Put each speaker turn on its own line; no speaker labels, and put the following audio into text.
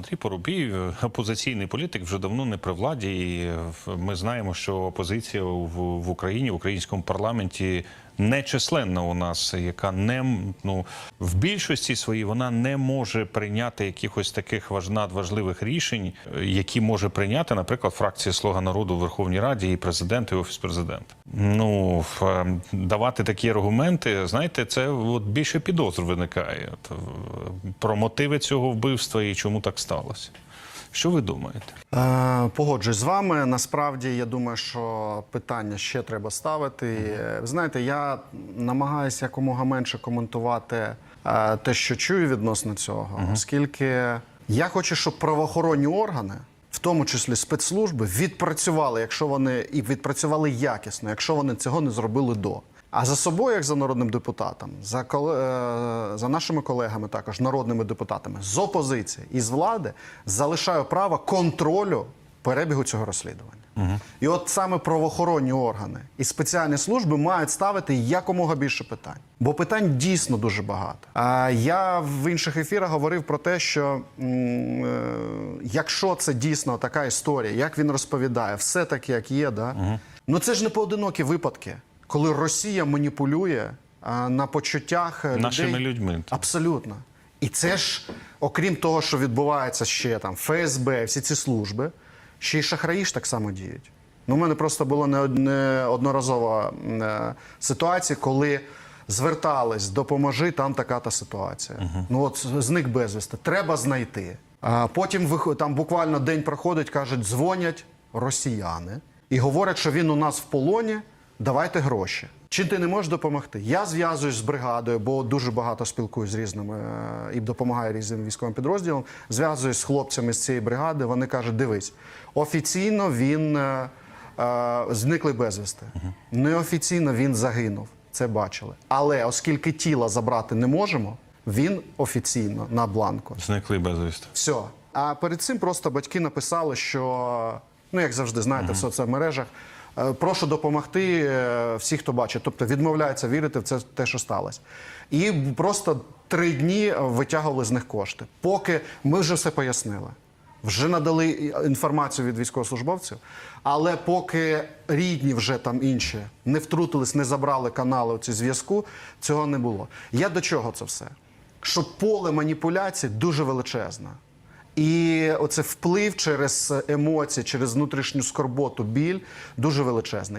Андрій Поробій, е, опозиційний політик, вже давно не при владі. І е, ми знаємо, що опозиція в Україні, в українському парламенті нечисленна у нас, яка не ну в більшості своїй вона не може прийняти якихось таких важ- надважливих рішень, е, які може прийняти, наприклад, фракція Слуга народу в Верховній Раді і президент, і офіс президента. Ну е, давати такі аргументи, знаєте, це от більше підозр виникає е, про мотиви цього вбивства і чому так сталося. Що ви думаєте?
Е, Погоджуюсь з вами. Насправді, я думаю, що питання ще треба ставити. Е, Ви знаєте, я намагаюся якомога менше коментувати е, те, що чую відносно цього, оскільки я хочу, щоб правоохоронні органи, в тому числі спецслужби, відпрацювали, якщо вони і відпрацювали якісно, якщо вони цього не зробили до. А за собою, як за народним депутатом, за коле- е, за нашими колегами, також народними депутатами з опозиції і з влади, залишаю право контролю перебігу цього розслідування. І от саме правоохоронні органи і спеціальні служби мають ставити якомога більше питань, бо питань дійсно дуже багато. А я в інших ефірах говорив про те, що е, якщо це дійсно така історія, як він розповідає, все таке, як є, да? ну це ж не поодинокі випадки, коли Росія маніпулює на почуттях е,
Нашими
людей.
людьми.
Абсолютно. І це ж, окрім того, що відбувається ще там ФСБ, всі ці служби, ще й шахраї ж так само діють. Ну, у мене просто була неодноразова е, ситуація, коли звертались, допоможи, там така та ситуація. Ну от зник безвісти. Треба знайти. А потім там буквально день проходить, кажуть, дзвонять росіяни і говорять, що він у нас в полоні, давайте гроші. Чи ти не можеш допомогти? Я зв'язуюсь з бригадою, бо дуже багато спілкуюсь з різними е, і допомагаю різним військовим підрозділам. Зв'язуюсь з хлопцями з цієї бригади. Вони кажуть: дивись, офіційно він е, е, зниклий безвісти. Неофіційно він загинув. Це бачили. Але оскільки тіла забрати не можемо, він офіційно на бланку.
Зникли безвісти.
Все. А перед цим просто батьки написали, що ну як завжди, знаєте, в соцмережах. Е, Прошу допомогти е, всі, хто бачить, тобто відмовляються вірити в це те, що сталося. І просто три дні витягували з них кошти. Поки ми вже все пояснили, вже надали інформацію від військовослужбовців, але поки рідні вже там інші не втрутились, не забрали канали у ці зв'язку, цього не було. Я до чого це все? Що поле маніпуляцій дуже величезне. І оце вплив через емоції, через внутрішню скорботу, біль дуже величезний.